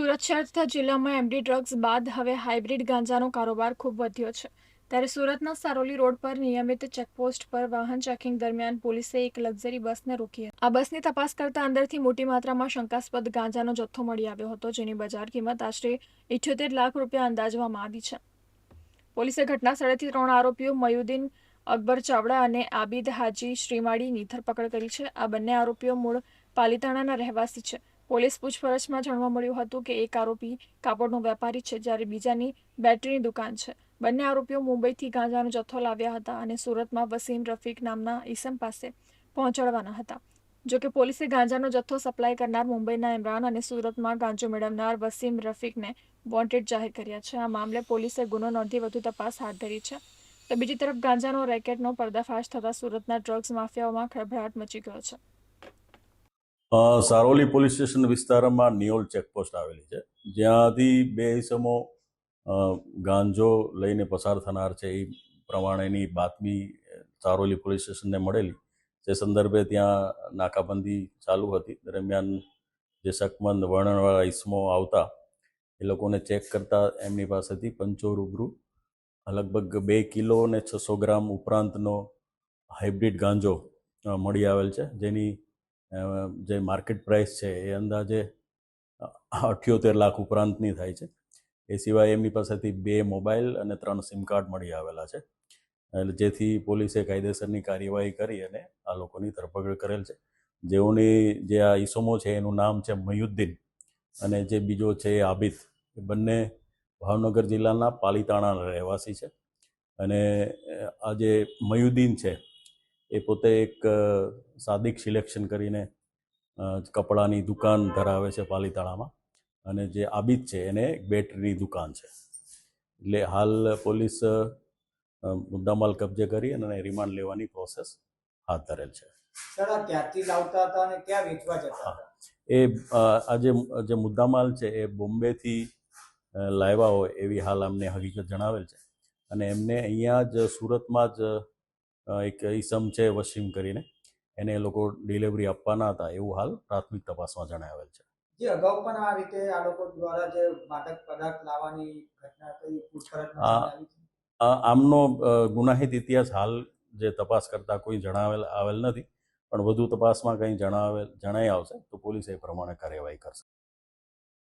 સુરત શહેર તથા જિલ્લામાં એમડી ડ્રગ્સ બાદ હવે હાઇબ્રિડ ગાંજાનો કારોબાર ખૂબ વધ્યો છે. ત્યારે સુરતના સારોલી રોડ પર નિયમિત ચેકપોસ્ટ પર વાહન ચેકિંગ દરમિયાન પોલીસે એક લક્ઝરી બસને રોકી હતી. આ બસની તપાસ કરતા અંદરથી મોટી માત્રામાં શંકાસ્પદ ગાંજાનો જથ્થો મળી આવ્યો હતો, જેની બજાર કિંમત આશરે ઇઠ્યોતેર લાખ રૂપિયા અંદાજવામાં આવી છે. પોલીસે ઘટના સ્થળેથી ત્રણ આરોપીઓ મયુદ્દીન અકબર ચાવડા અને આબિદ હાજી શ્રીમાળીની ધરપકડ કરી છે. આ બંને આરોપીઓ મૂળ પાલીતાણાના રહેવાસી છે. પોલીસ પૂછપરછમાં જાણવા મળ્યું હતું કે એક આરોપી કાપડનો વેપારી છે જ્યારે બીજાની બેટરીની દુકાન છે. બંને આરોપીઓ મુંબઈથી ગાંજાનો જથ્થો લાવ્યા હતા અને સુરતમાં વસીમ રફીક નામના ઈસમ પાસે પહોંચાડવાના હતા. જોકે પોલીસે ગાંજાનો જથ્થો સપ્લાય કરનાર મુંબઈના ઇમરાન અને સુરતમાં ગાંજો મેળવનાર વસીમ રફીકને વોન્ટેડ જાહેર કર્યા છે. આ મામલે પોલીસે ગુનો નોંધી વધુ તપાસ હાથ ધરી છે. તો બીજી તરફ ગાંજાનો રેકેટનો પર્દાફાશ થતાં સુરતના ડ્રગ્સ માફિયાઓમાં ખળભળાટ મચી ગયો છે. સારોલી પોલીસ સ્ટેશન વિસ્તારમાં નિયોલ ચેકપોસ્ટ આવેલી છે. જ્યાંથી બે ઇસમો ગાંજો લઈને પસાર થનાર છે એ પ્રમાણેની બાતમી સારોલી પોલીસ સ્ટેશનને મળેલી. જે સંદર્ભે ત્યાં નાકાબંધી ચાલુ હતી. દરમિયાન જે શકમંદ વર્ણનવાળા ઇસમો આવતા, એ લોકોને ચેક કરતા એમની પાસેથી પંચો રૂબરૂ, લગભગ બે કિલો અને છસો ગ્રામ ઉપરાંતનો હાઇબ્રિડ ગાંજો મળી આવેલ છે. જેની જે માર્કેટ પ્રાઇસ છે એ અંદાજે અઠ્યોતેર લાખ ઉપરાંતની થાય છે. એ સિવાય એમની પાસેથી બે મોબાઈલ અને ત્રણ સિમ કાર્ડ મળી આવેલા છે. એટલે જેથી પોલીસે કાયદેસરની કાર્યવાહી કરી અને આ લોકોની ધરપકડ કરેલ છે. જેઓની જે આ ઈસમો છે એનું નામ છે મયુદ્દીન અને જે બીજો છે એ આબિદ. એ બંને ભાવનગર જિલ્લાના પાલીતાણાના રહેવાસી છે. અને આ જે મયુદ્દીન છે એ પોતે એક સાદિક સિલેક્શન કરીને કપડાની દુકાન ધરાવે છે પાલીતાણામાં. અને જે આબિદ છે એને એક બેટરીની દુકાન છે. એટલે હાલ પોલીસ મુદ્દામાલ કબજે કરી અને રિમાન્ડ લેવાની પ્રોસેસ હાથ ધરેલ છે. એ આજે જે મુદ્દામાલ છે એ બોમ્બેથી લાવ્યા હોય એવી હાલ અમને હકીકત જણાવેલ છે. અને એમને અહીંયા જ સુરતમાં જ એક ઈસમ છે વસીમ કરીને. એને એ લોકો ડિલિવરી આપવાના હતા એવું હાલ પ્રાથમિક તપાસમાં જણાવેલ છે. જે અગાઉ પણ આ રીતે આ લોકો દ્વારા જે માદક પદાર્થ લાવવાની ઘટના થઈ આમનો ગુનાહિત ઇતિહાસ હાલ જે તપાસ કરતા કોઈ જણાવેલ આવેલ નથી. પણ વધુ તપાસમાં કંઈ જણાવેલ જણાઈ આવશે તો પોલીસ એ પ્રમાણે કાર્યવાહી કરશે.